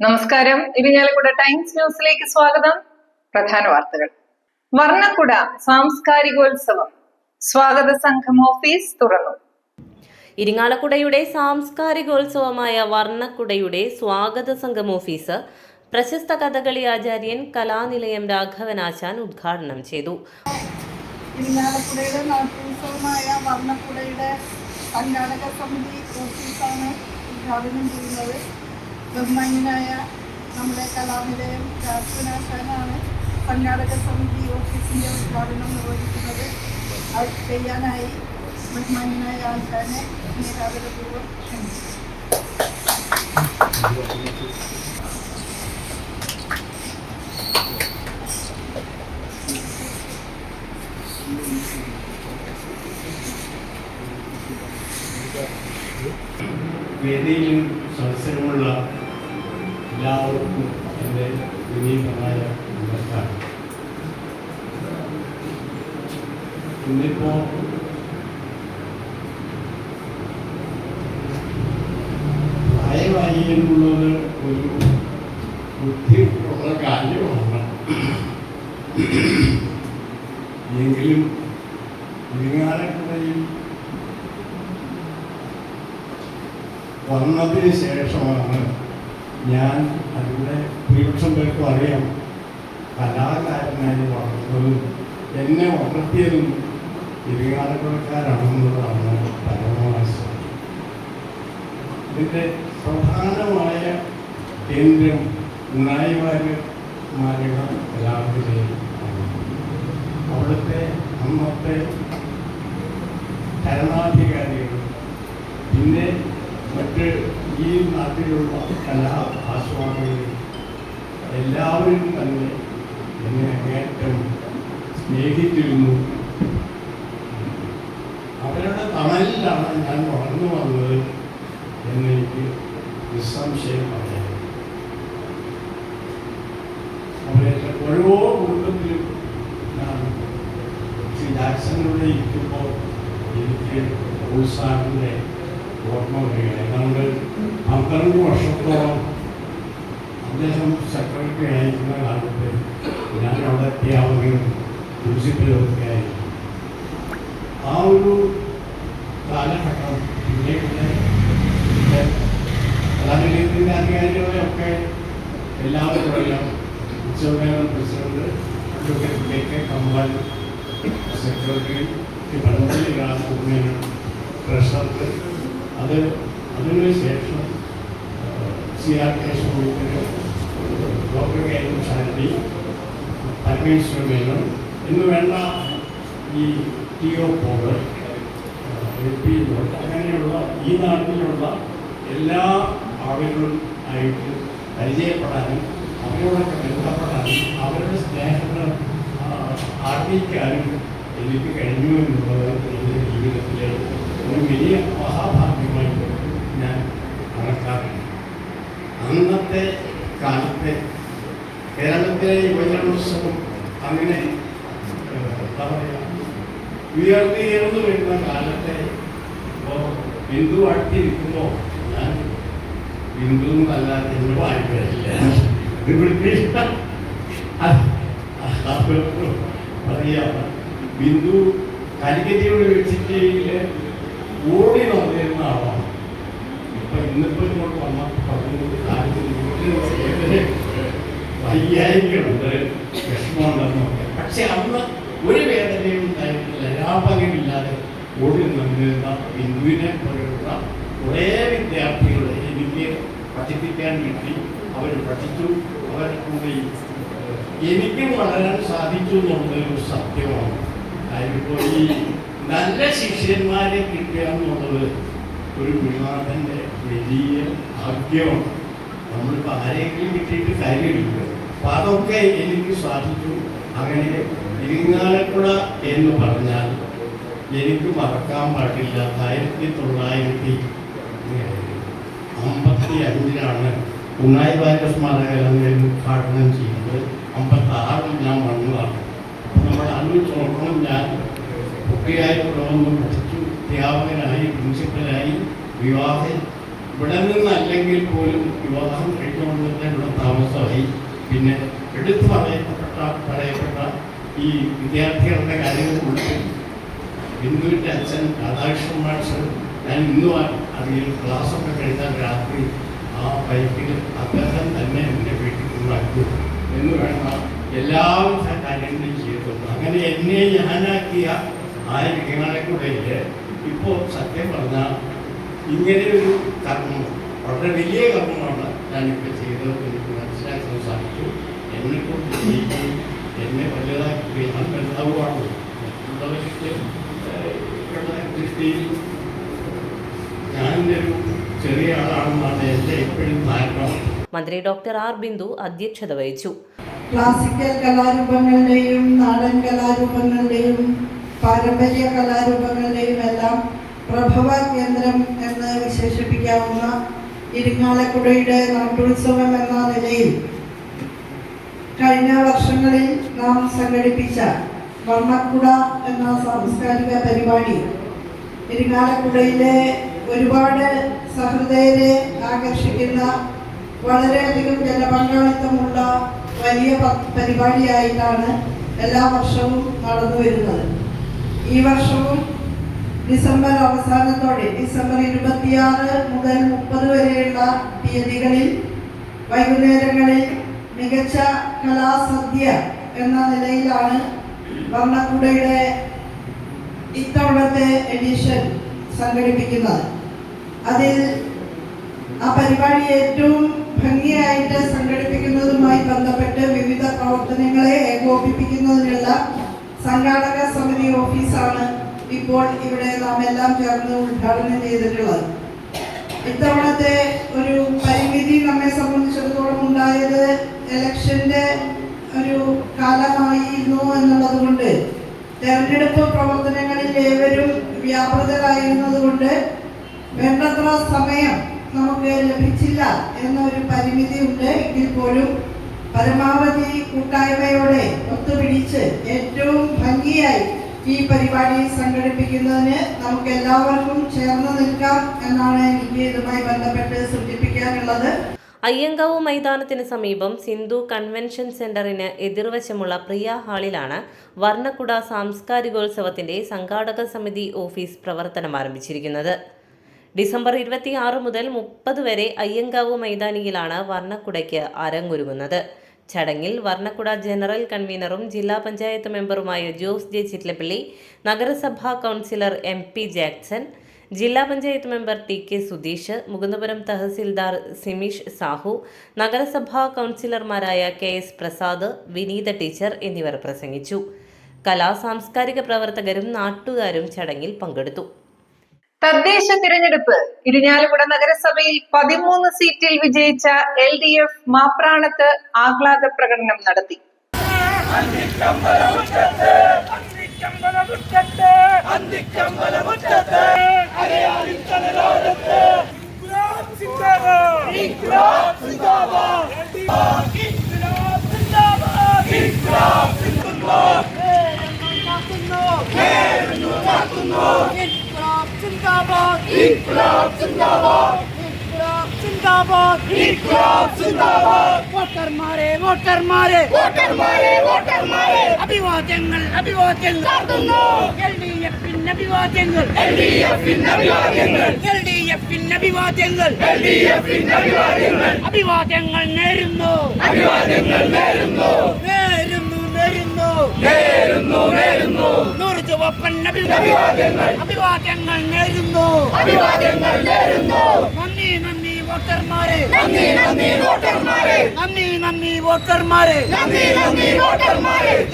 നമസ്കാരം. ഇരിഞ്ഞാലക്കുട ടൈംസ് ന്യൂസിലേക്ക് സ്വാഗതം. പ്രധാന വാർത്തകൾ. വർണക്കുട സാംസ്കാരികോത്സവം. സ്വാഗത സംഘം ഓഫീസ് തുറന്നു. ഇരിങ്ങാലക്കുടയുടെ സാംസ്കാരികോത്സവമായ വർണക്കുടയുടെ സ്വാഗത സംഘം ഓഫീസ് പ്രശസ്ത കഥകളി ആചാര്യൻ കലാനിലയം രാഘവനാശാൻ ഉദ്ഘാടനം ചെയ്തു. ഇരിങ്ങാലക്കുടയുടെ നാട്ടോത്സവമായ വർണക്കുടയുടെ സംഘാടക സമിതി ഓഫീസാണ് ഉദ്ഘാടനം ചെയ്യുന്നത്. ബഹുമാന്യനായ നമ്മുടെ കലാനിലയം രാജനാശാനാണ് കർണാടക സമിതി ഓഫീസിന്റെ ഉദ്ഘാടനം നിർവഹിക്കുന്നത്. അത് ചെയ്യാനായി ബഹുമാന്യനായ ആശാനെ സ്നേഹാദരപൂർവം ക്ഷണിച്ചു വേദിയിലും സദസ്സിലുമുള്ള എല്ലാവർക്കും എന്റെ വിനീതമായ നമസ്കാരം. ഇന്നിപ്പോൾ പ്രായമായി എന്നുള്ളത് ഒരു ബുദ്ധിമുട്ടുള്ള കാര്യമാണ്. അതിന്റെ ഭൂരിപക്ഷം പേർക്കും അറിയാം കലാകാരനായി വളർന്നതും എന്നെ വളർത്തിയതും ഇരിങ്ങാലക്കുടക്കാരാണെന്നുള്ളതാണ് പരമമായ സത്യം. ഇതിന്റെ പ്രധാനമായ കേന്ദ്രം സ്മാരക കലാവിലെയും അവിടുത്തെ അന്നത്തെ ഭരണാധികാരികൾ പിന്നെ മറ്റ് ഈ നാട്ടിലുള്ള കലാ ആസ്വാദകരും എല്ലാവരും തന്നെ എന്നെ അങ്ങേറ്റം സ്നേഹിച്ചിരുന്നു. അവരുടെ തണലിലാണ് ഞാൻ വളർന്നു വന്നത് എന്നെനിക്ക് നിസ്സംശയം പറയാം. അവരെ ഓരോ കുടുംബത്തിലും ഞാൻ ശ്രീ ജാക്സണിലൂടെ ഇരിക്കുമ്പോൾ എനിക്ക് ഉത്സാഹത്തിന്റെ ഓർമ്മ വരികയാണ് ഏതാണ്ട് പന്ത്രണ്ട് വർഷത്തോളം അദ്ദേഹം സെക്രട്ടറി ആയിരിക്കുന്ന കാലത്ത് ഞാൻ അവിടെ അധ്യാപകനും പ്രിൻസിപ്പലൊക്കെ ആയിരുന്നു ആ ഒരു കാലഘട്ടം പിന്നെ കലാനിലയത്തിന്റെ അധികാരികളെയൊക്കെ എല്ലാവരും അറിയാം ഉത്സവകാലം president advocate K K Kampal secretary ഭരണത്തിലേക്കാണ് treasurer അത് അതിനു ശേഷം C R K Shobhikar doctor K M Shari Parameswara Menon എന്ന് വേണ്ട ഈ T O Paul A P അങ്ങനെയുള്ള ഈ നാട്ടിലുള്ള എല്ലാ ആളുകളും ആയിട്ട് പരിചയപ്പെടാനും അവരോടൊക്കെ ബന്ധപ്പെടാനും അവരുടെ സ്നേഹങ്ങൾ ആർജിക്കാനും എനിക്ക് കഴിഞ്ഞു എന്നുള്ളത് എന്റെ ജീവിതത്തിലെ ഒരു വലിയ മഹാഭാഗ്യമായിട്ട് ഞാൻ കണക്കാക്കുന്നു. അന്നത്തെ കാലത്തെ കേരളത്തിലെ യുവജനോത്സവം അങ്ങനെ എന്താ പറയുക ഉയർന്നുയർന്നു വരുന്ന കാലത്തെ ഇപ്പോൾ ബിന്ദു അടുത്തിരിക്കുമ്പോൾ ഞാൻ ബിന്ദു എന്നല്ല എന്നോട് ആയിട്ടില്ല പറയാ. ബിന്ദു കാലിക്കറ്റ് യൂണിവേഴ്സിറ്റിയിൽ ഓടി വന്നിരുന്ന ആളാണ്. ഇപ്പൊ ഇന്നിപ്പോ ഇങ്ങോട്ട് വന്ന പതിനൊന്ന് വയ്യായികളുണ്ട് വിഷമമുണ്ടെന്നൊക്കെ പക്ഷെ അന്ന് ഒരു വേദനയും ഉണ്ടായിട്ടില്ല. രാപകമില്ലാതെ ഓടി നിന്നിരുന്ന ബിന്ദുവിനെ പോലെയുള്ള കുറേ വിദ്യാർത്ഥികളെ എനിക്ക് പഠിപ്പിക്കാൻ കിട്ടി അവർ പഠിച്ചു. അവരെ കൂടെ എനിക്കും വളരാൻ സാധിച്ചു എന്നുള്ളൊരു സത്യമാണ്. അതിപ്പോൾ ഈ നല്ല ശിഷ്യന്മാരെ കിട്ടുക എന്നുള്ളത് ഒരു ഗുരുനാഥന്റെ വലിയ ഭാഗ്യമാണ്. നമ്മളിപ്പോൾ ആരെങ്കിലും കിട്ടിയിട്ട് കാര്യമില്ല. അപ്പം അതൊക്കെ എനിക്ക് സാധിച്ചു. അങ്ങനെ ഇരിങ്ങാലക്കുട എന്ന് പറഞ്ഞാൽ എനിക്ക് മറക്കാൻ പാടില്ല. ആയിരത്തി തൊള്ളായിരത്തി അമ്പത്തി അഞ്ചിലാണ് ഉണ്ണായി വാര്യ സ്മാരകലങ്ങളിൽ ഉദ്ഘാടനം ചെയ്യുന്നത് അമ്പത്തി ആറിൽ ഞാൻ വന്നതാണ്. നമ്മൾ അന്ന് നോക്കണം ഞാൻ കുട്ടിയായി തുടർന്ന് പഠിച്ചു അധ്യാപകനായി പ്രിൻസിപ്പലായി വിവാഹം ഇവിടെ നിന്നല്ലെങ്കിൽ പോലും വിവാഹം കഴിച്ചുകൊണ്ടിട്ട് ഇവിടെ താമസമായി. പിന്നെ എടുത്തു പറയപ്പെട്ട പറയപ്പെട്ട ഈ വിദ്യാർത്ഥികളുടെ കാര്യങ്ങൾ ഉൾപ്പെടും ബിന്ദുവിന്റെ അച്ഛൻ രാധാകൃഷ്ണൻ മാഷ് ഞാൻ ഇന്നും അതിൽ ക്ലാസ്സൊക്കെ കഴിഞ്ഞാൽ രാത്രി ആ ബൈക്കിൽ അദ്ദേഹം തന്നെ എന്റെ വീട്ടിൽ ഉണ്ടാക്കി. എന്ന് വേണം എല്ലാവിധ കാര്യങ്ങളും ചെയ്തു അങ്ങനെ എന്നെ ഞാനാക്കിയ ആ വിജ്ഞാനക്കുടയിൽ ഇപ്പോൾ സത്യം പറഞ്ഞാൽ ഇങ്ങനെ ഒരു കർമ്മം വളരെ വലിയ കർമ്മമാണ് ഞാനിപ്പോൾ ചെയ്തത് എനിക്ക് മനസ്സിലാക്കാൻ സാധിച്ചു. എന്നെക്കൊണ്ട് ചെയ്യുകയും എന്നെ വലുതാക്കി ഞാൻ വലുതാവുകയാണ് മറ്റുള്ളവർക്ക് ദൃഷ്ടിയിൽ ഞാനൊരു ചെറിയ ആളാണെന്നാണ് എന്റെ എപ്പോഴും ധാരണ. മന്ത്രി ഡോക്ടർ ആർ ബിന്ദു അധ്യക്ഷത വഹിച്ചു. ക്ലാസിക്കൽ കലാരൂപങ്ങളുടെയും നാടൻ കലാരൂപങ്ങളുടെയും പാരമ്പര്യ കലാരൂപങ്ങളുടെയും എല്ലാം പ്രഭവ കേന്ദ്രം എന്ന് വിശേഷിപ്പിക്കാവുന്ന ഇരിങ്ങാലക്കുടയുടെ നാട്ടുത്സവം എന്ന നിലയിൽ കഴിഞ്ഞ വർഷങ്ങളിൽ നാം സംഘടിപ്പിച്ച വർണക്കുട എന്ന സാംസ്കാരിക പരിപാടി ഇരിങ്ങാലക്കുടയിലെ ഒരുപാട് സഹൃദയരെ ആകർഷിക്കുന്ന വളരെയധികം ജനപങ്കാളിത്തമുള്ള വലിയ പരിപാടിയായിട്ടാണ് എല്ലാ വർഷവും നടന്നു വരുന്നത് ഈ വർഷവും ഡിസംബർ അവസാനത്തോടെ ഡിസംബർ ഇരുപത്തിയാറ് മുതൽ മുപ്പത് വരെയുള്ള തീയതികളിൽ വൈകുന്നേരങ്ങളിൽ മികച്ച കലാസദ്യ എന്ന നിലയിലാണ് വർണക്കുടയുടെ ഇത്തവണത്തെ എഡിഷൻ സംഘടിപ്പിക്കുന്നത്. അതിൽ ആ പരിപാടി ഏറ്റവും ഭംഗിയായിട്ട് സംഘടിപ്പിക്കുന്നതുമായി ബന്ധപ്പെട്ട് വിവിധ പ്രവർത്തനങ്ങളെ ഏകോപിപ്പിക്കുന്നതിനുള്ള സംഘാടക സമിതി ഓഫീസാണ് ഇപ്പോൾ ഇവിടെ നാം എല്ലാം ചേർന്ന് ഉദ്ഘാടനം ചെയ്തിട്ടുള്ളത്. ഇത്തവണത്തെ ഒരു പരിമിതി നമ്മെ സംബന്ധിച്ചിടത്തോളം ഉണ്ടായത് ഇലക്ഷന്റെ ഒരു കാലമായിരുന്നു എന്നുള്ളത് കൊണ്ട് തെരഞ്ഞെടുപ്പ് പ്രവർത്തനങ്ങളിൽ ഏവരും വ്യാപൃതരായിരുന്നത് കൊണ്ട് വേണ്ടത്ര സമയം നമുക്ക് ലഭിച്ചില്ല എന്നൊരു പരിമിതി ഉണ്ട്. എങ്കിൽ പോലും പരമാവധി കൂട്ടായ്മയോടെ ഒത്തുപിടിച്ച് ഏറ്റവും ഭംഗിയായി ഈ പരിപാടി സംഘടിപ്പിക്കുന്നതിന് നമുക്ക് എല്ലാവർക്കും ചേർന്ന് നിൽക്കാം എന്നാണ് എനിക്ക് ഇതുമായി ബന്ധപ്പെട്ട് സൂചിപ്പിക്കാനുള്ളത്. അയ്യങ്കാവ് മൈതാനത്തിന് സമീപം സിന്ധു കൺവെൻഷൻ സെന്ററിന് എതിർവശമുള്ള പ്രിയ ഹാളിലാണ് വർണക്കുട സാംസ്കാരികോത്സവത്തിന്റെ സംഘാടക സമിതി ഓഫീസ് പ്രവർത്തനം ആരംഭിച്ചിരിക്കുന്നത്. ഡിസംബർ ഇരുപത്തിയാറ് മുതൽ മുപ്പത് വരെ അയ്യങ്കാവ് മൈതാനിയിലാണ് വർണക്കുടയ്ക്ക് അരങ്ങൊരുങ്ങുന്നത്. ചടങ്ങിൽ വർണക്കുട ജനറൽ കൺവീനറും ജില്ലാ പഞ്ചായത്ത് മെമ്പറുമായ ജോസ് ജെ ചിറ്റലപ്പള്ളി നഗരസഭാ കൗൺസിലർ എം പി ജാക്സൺ ജില്ലാ panchayat member T K Sudheesh Mukundapuram tahsildar Simeesh Sahu നഗരസഭാ കൗൺസിലർമാരായ K S Prasad Vineetha teacher എന്നിവർ പ്രസംഗിച്ചു. കലാ സാംസ്കാരിക പ്രവർത്തകരും നാട്ടുകാരും ചടങ്ങിൽ പങ്കെടുത്തു. തദ്ദേശ തിരഞ്ഞെടുപ്പ്. ഇരിഞ്ഞാലക്കുട നഗരസഭയിൽ പതിമൂന്ന് സീറ്റിൽ വിജയിച്ച എൽ ഡി എഫ് മാപ്രാണത്ത് ആഹ്ലാദ പ്രകടനം നടത്തി. സിന്ദാബാദ് ഇൻക്ലാബ് സിന്ദാബാദ് ഇൻക്ലാബ് സിന്ദാബാദ് ഇൻക്ലാബ് സിന്ദാബാദ് വോട്ടർമാരെ വോട്ടർമാരെ വോട്ടർമാരെ വോട്ടർമാരെ അഭിവാദ്യങ്ങൾ അഭിവാദ്യങ്ങൾ എൽ ഡി എഫിന് അഭിവാദ്യങ്ങൾ. എൽ ഡി എഫിന് അഭിവാദ്യങ്ങൾ. എൽ ഡി എഫിന് അഭിവാദ്യങ്ങൾ. എൽ ഡി എഫിന് അഭിവാദ്യങ്ങൾ. അഭിവാദ്യങ്ങൾ നേരുന്നു. അഭിവാദ്യങ്ങൾ നേരുന്നു. നേരുന്നു നേരുന്നു. നേരുന്നു നേരുന്നു. നൂറ് ചുവപ്പൻ അഭിവാദ്യങ്ങൾ. അഭിവാദ്യങ്ങൾ നേരുന്നു. അഭിവാദ്യങ്ങൾ നേരുന്നു. നന്ദി നന്ദി വോട്ടർമാരെ. നന്ദി നന്ദി വോട്ടർമാരെ. നന്ദി നന്ദി വോട്ടർമാരെ. നന്ദി നന്ദി വോട്ടർമാരെ.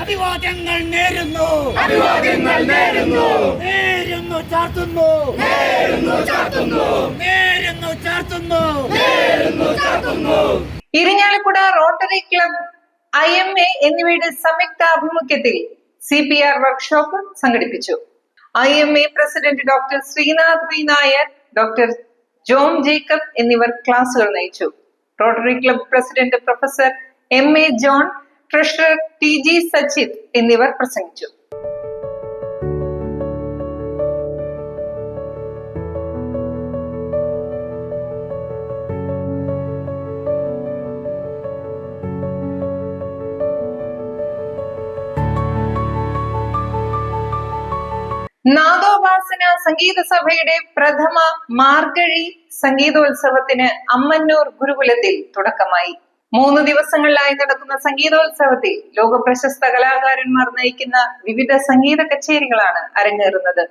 അഭിവാദ്യങ്ങൾ നേരുന്നു. അഭിവാദ്യങ്ങൾ നേരുന്നു. നേരുന്നു ചാർത്തുന്നു. നേരുന്നു ചാർത്തുന്നു. നേരുന്നു ചാർത്തുന്നു. നേരുന്നു ചാർത്തുന്നു. Irinjalakuda Rotary Club I M A എന്നിവയുടെ സംയുക്ത ആഭിമുഖ്യത്തിൽ സി പി ആർ വർക്ക്ഷോപ്പ് സംഘടിപ്പിച്ചു. I M A president doctor Sreenath V Nair doctor Jom Jacob എന്നിവർ ക്ലാസുകൾ നയിച്ചു. Rotary Club president professor M A John treasurer T G Sachith എന്നിവർ പ്രസംഗിച്ചു. നാദോപാസന സംഗീത സഭയുടെ പ്രഥമ മാർഗഴി സംഗീതോത്സവത്തിന് അമ്മന്നൂർ ഗുരുകുലത്തിൽ തുടക്കമായി. മൂന്ന് ദിവസങ്ങളിലായി നടക്കുന്ന സംഗീതോത്സവത്തിൽ ലോക പ്രശസ്ത കലാകാരന്മാർ നയിക്കുന്ന വിവിധ സംഗീത കച്ചേരികളാണ് അരങ്ങേറുന്നത്.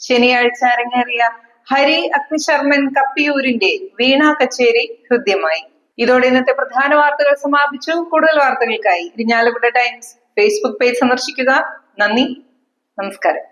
ശനിയാഴ്ച അരങ്ങേറിയ ഹരി അഗ്നിശർമ്മൻ കപ്പിയൂരിന്റെ വീണ കച്ചേരി ഹൃദ്യമായി. ഇതോടെ ഇന്നത്തെ പ്രധാന വാർത്തകൾ സമാപിച്ചു. കൂടുതൽ വാർത്തകൾക്കായി ഇരിഞ്ഞാലക്കുട ടൈംസ് ഫേസ്ബുക്ക് പേജ് സന്ദർശിക്കുക. നന്ദി. നമസ്കാരം.